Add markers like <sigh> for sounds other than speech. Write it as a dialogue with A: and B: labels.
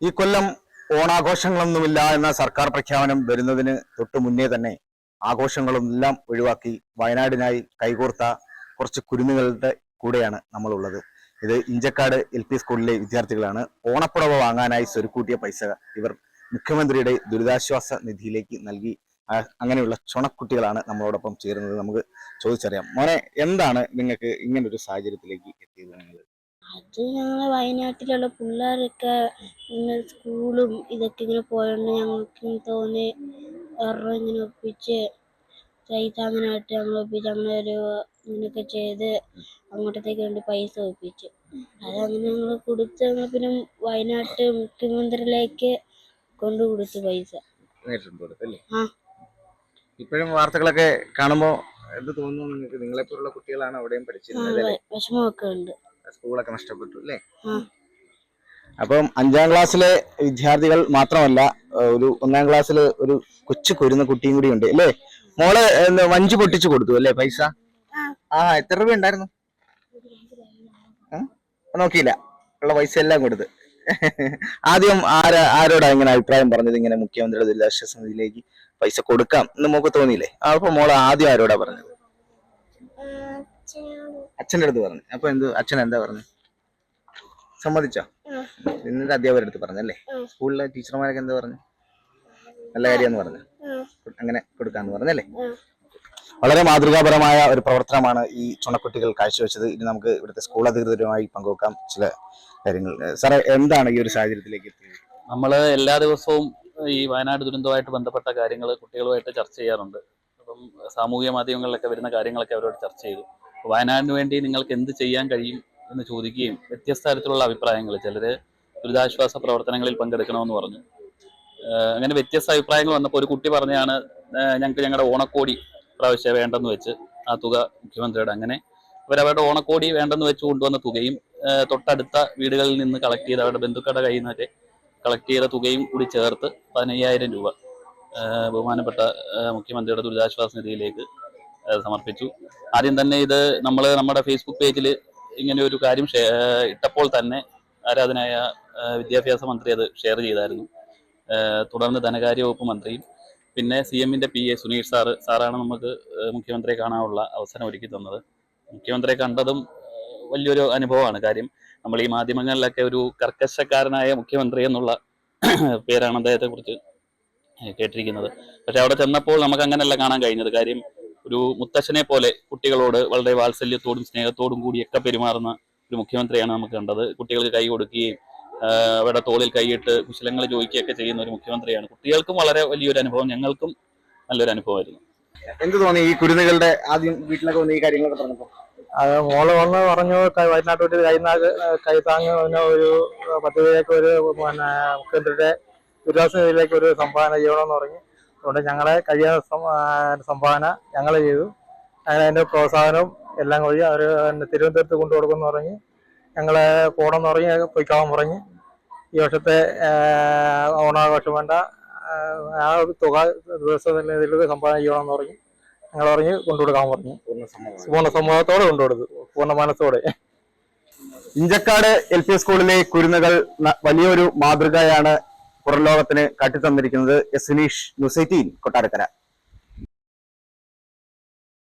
A: ഈ കൊല്ലം ഓണാഘോഷങ്ങളൊന്നുമില്ല എന്ന സർക്കാർ പ്രഖ്യാപനം വരുന്നതിന് തൊട്ടു മുന്നേ തന്നെ ആഘോഷങ്ങളെല്ലാം ഒഴിവാക്കി വയനാടിനായി കൈകോർത്ത കുറച്ച് കുരുന്നുകളുടെ കൂടെയാണ് നമ്മളുള്ളത്. ഇത് ഇഞ്ചക്കാട് എൽ പി സ്കൂളിലെ വിദ്യാർത്ഥികളാണ്. ഓണപ്പുടവ വാങ്ങാനായി സ്വരുക്കൂട്ടിയ പൈസ ഇവർ മുഖ്യമന്ത്രിയുടെ ദുരിതാശ്വാസ നിധിയിലേക്ക് നൽകി. അങ്ങനെയുള്ള ചുണക്കുട്ടികളാണ് നമ്മളോടൊപ്പം ചേരുന്നത്. നമുക്ക് ചോദിച്ചറിയാം. മോനെ എന്താണ് നിങ്ങൾക്ക് ഇങ്ങനൊരു സാഹചര്യത്തിലേക്ക് എത്തിയത് നിങ്ങൾ?
B: അത് ഞങ്ങളെ വയനാട്ടിലുള്ള പിള്ളേരൊക്കെ ഇങ്ങനെ സ്കൂളും ഇതൊക്കെ ഇങ്ങനെ പോയോണ്ട് ഞങ്ങൾക്ക് തോന്നി ഒരെണ്ണം ഇങ്ങനെ ഒപ്പിച്ച് ചൈത്താങ്ങനായിട്ട് ഞങ്ങൾ ഒപ്പിച്ച് അങ്ങനെ ഒരു ഇങ്ങനെയൊക്കെ ചെയ്ത് അങ്ങോട്ടത്തേക്ക് വേണ്ടി പൈസ ഒപ്പിച്ചു. അതങ്ങനെ ഞങ്ങൾ കൊടുത്ത് ഞങ്ങൾ പിന്നെ വയനാട്ട് മുഖ്യമന്ത്രിയിലേക്ക് കൊണ്ടു കൊടുത്തു പൈസ. ആ.
A: ഇപ്പോഴും വാർത്തകളൊക്കെ കാണുമ്പോൾ എന്ത് തോന്നുന്നു നിങ്ങൾക്ക്? നിങ്ങളെപ്പോലുള്ള കുട്ടികളാണ് അവിടെയും പഠിച്ചിരുന്നത്
B: വിഷമമൊക്കെ ഉണ്ട്.
A: സ്കൂളൊക്കെ നഷ്ടപ്പെട്ടു അല്ലേ. അപ്പം അഞ്ചാം ക്ലാസ്സിലെ വിദ്യാർത്ഥികൾ മാത്രമല്ല ഒരു ഒന്നാം ക്ലാസ്സിൽ ഒരു കൊച്ചു കൊരുന്ന കുട്ടിയും കൂടി ഉണ്ട് അല്ലേ? മോൾ വഞ്ചി പൊട്ടിച്ചു കൊടുത്തു അല്ലേ പൈസ? ആ. എത്ര രൂപ ഉണ്ടായിരുന്നു? നോക്കിയില്ല. ഉള്ള പൈസ എല്ലാം കൊടുത്ത്. ആദ്യം ആരാ ആരോടാ ഇങ്ങനെ അഭിപ്രായം പറഞ്ഞത്? ഇങ്ങനെ മുഖ്യമന്ത്രിയുടെ ദുരിതാശ്വാസ നിധിയിലേക്ക് പൈസ കൊടുക്കാം എന്ന് മോക്ക് തോന്നിയില്ലേ? അപ്പൊ മോൾ ആദ്യം ആരോടാ പറഞ്ഞത്? അച്ഛന്റെ അടുത്ത് പറഞ്ഞു. അപ്പൊ എന്ത്? അച്ഛൻ എന്താ പറഞ്ഞു? സമ്മതിച്ചോ?
B: ആ.
A: എന്നിട്ട് അധ്യാപകരുടെ അടുത്ത് പറഞ്ഞല്ലേ
B: അല്ലേ?
A: സ്കൂളിലെ ടീച്ചർമാരൊക്കെ എന്താ പറഞ്ഞു? നല്ല കാര്യമെന്ന് പറഞ്ഞു. അങ്ങനെ കൊടുക്കാന്ന് പറഞ്ഞല്ലേ
B: അല്ലേ?
A: വളരെ മാതൃകാപരമായ ഒരു പ്രവർത്തനമാണ് ഈ ചുണക്കുട്ടികൾ കാഴ്ചവെച്ചത്. ഇനി നമുക്ക് ഇവിടുത്തെ സ്കൂൾ അധികൃതരുമായി പങ്കുവെക്കാം. ചില കാര്യങ്ങൾ. സാറേ എന്താണ് ഈ ഒരു സാഹചര്യത്തിലേക്ക് എത്തിയത്?
C: നമ്മൾ എല്ലാ ദിവസവും ഈ വയനാട് ദുരന്തവുമായിട്ട് ബന്ധപ്പെട്ട കാര്യങ്ങൾ കുട്ടികളുമായിട്ട് ചർച്ച ചെയ്യാറുണ്ട്. അപ്പം സാമൂഹിക മാധ്യമങ്ങളിലൊക്കെ വരുന്ന കാര്യങ്ങളൊക്കെ അവരോട് ചർച്ച ചെയ്തു. വയനാടിന് വേണ്ടി നിങ്ങൾക്ക് എന്ത് ചെയ്യാൻ കഴിയും എന്ന് ചോദിക്കുകയും വ്യത്യസ്ത തരത്തിലുള്ള അഭിപ്രായങ്ങൾ. ചിലർ ദുരിതാശ്വാസ പ്രവർത്തനങ്ങളിൽ പങ്കെടുക്കണമെന്ന് പറഞ്ഞു. അങ്ങനെ വ്യത്യസ്ത അഭിപ്രായങ്ങൾ വന്നപ്പോൾ ഒരു കുട്ടി പറഞ്ഞാണ് ഞങ്ങൾക്ക് ഞങ്ങളുടെ ഓണക്കോടി പ്രാവശ്യം വേണ്ടെന്ന് വെച്ച് ആ തുക മുഖ്യമന്ത്രിയുടെ അങ്ങനെ അവരവരുടെ ഓണക്കോടി വേണ്ടെന്ന് വെച്ച് കൊണ്ടുവന്ന തുകയും തൊട്ടടുത്ത വീടുകളിൽ നിന്ന് കളക്ട് ചെയ്ത് അവരുടെ ബന്ധുക്കളുടെ കയ്യിൽ നിന്നൊക്കെ കളക്ട് ചെയ്ത തുകയും കൂടി ചേർത്ത് പതിനയ്യായിരം രൂപ ബഹുമാനപ്പെട്ട മുഖ്യമന്ത്രിയുടെ ദുരിതാശ്വാസ നിധിയിലേക്ക് സമർപ്പിച്ചു. ആദ്യം തന്നെ ഇത് നമ്മൾ നമ്മുടെ ഫേസ്ബുക്ക് പേജിൽ ഇങ്ങനെ ഒരു കാര്യം ഇട്ടപ്പോൾ തന്നെ ആരാധനായ വിദ്യാഭ്യാസ മന്ത്രി അത് ഷെയർ ചെയ്തായിരുന്നു. തുടർന്ന് ധനകാര്യ വകുപ്പ് മന്ത്രിയും പിന്നെ സി എമ്മിന്റെ പി എ സുനീൽ സാറ് സാറാണ് നമുക്ക് മുഖ്യമന്ത്രിയെ കാണാനുള്ള അവസരം ഒരുക്കി തന്നത്. മുഖ്യമന്ത്രിയെ കണ്ടതും വലിയൊരു അനുഭവമാണ് കാര്യം. നമ്മൾ ഈ മാധ്യമങ്ങളിലൊക്കെ ഒരു കർക്കശക്കാരനായ മുഖ്യമന്ത്രി എന്നുള്ള <coughs> പേരാണ് അദ്ദേഹത്തെ കുറിച്ച് കേട്ടിരിക്കുന്നത്. പക്ഷെ അവിടെ ചെന്നപ്പോൾ നമുക്ക് അങ്ങനെയല്ല കാണാൻ കഴിഞ്ഞത്. കാര്യം ഒരു മുത്തശ്ശനെ പോലെ കുട്ടികളോട് വളരെ വാത്സല്യത്തോടും സ്നേഹത്തോടും കൂടിയൊക്കെ പെരുമാറുന്ന ഒരു മുഖ്യമന്ത്രിയാണ് നമുക്ക് കണ്ടത്. കുട്ടികൾക്ക് കൈ കൊടുക്കുകയും അവരുടെ തോളിൽ കൈയിട്ട് കുശലങ്ങൾ ചോദിക്കുകയൊക്കെ ചെയ്യുന്ന ഒരു മുഖ്യമന്ത്രിയാണ്. കുട്ടികൾക്കും വളരെ വലിയൊരു അനുഭവം ഞങ്ങൾക്കും നല്ലൊരു അനുഭവമായിരുന്നു.
A: എന്ത് തോന്നി ഈ കുരുന്നുകളുടെ ആദ്യം വീട്ടിലൊക്കെ വന്ന് ഈ കാര്യങ്ങളൊക്കെ പറഞ്ഞപ്പോ?
D: അത് മോൾ വന്ന് പറഞ്ഞു വയനാട്ടിൽ കൈനാക്ക് കൈനാഗ് കൈത്താങ് ഒരു പദ്ധതിയിലേക്ക് ഒരു പിന്നെ മുഖ്യമന്ത്രിയുടെ ദുരിതാശ്വാസ നിധിയിലേക്ക് ഒരു സംഭാവന ചെയ്യണമെന്ന് പറഞ്ഞു. അതുകൊണ്ട് ഞങ്ങളെ ആ, സംഭാവന ഞങ്ങൾ ചെയ്തു. അങ്ങനെ അതിന്റെ പ്രോത്സാഹനവും എല്ലാം കൂടി അവർ തിരുവനന്തപുരത്ത് കൊണ്ടു കൊടുക്കുമെന്ന് പറഞ്ഞ് ഞങ്ങളെ പോകണമെന്ന് പറഞ്ഞ് പൊയ്ക്കാവാൻ പറഞ്ഞ് ഈ വർഷത്തെ ഓണാഘോഷം വേണ്ട ആ, തുക ദിവസം ഇതിൽ സംഭാവന ചെയ്യണമെന്ന് പറഞ്ഞ് ഞങ്ങൾ പറഞ്ഞ് കൊണ്ടുകൊടുക്കാൻ പറഞ്ഞു. പൂർണ സമ്മതത്തോടെ കൊണ്ടുകൊടുത്തു പൂർണ മനസ്സോടെ.
A: ഇഞ്ചക്കാട് എൽ പി സ്കൂളിലെ കുരുന്നുകൾ വലിയൊരു മാതൃകയാണ് പുറം ലോകത്തിന് കാട്ടിത്തന്നിരിക്കുന്നത് എസ് സുനീഷ് ന്യൂസ് കൊട്ടാരക്കര.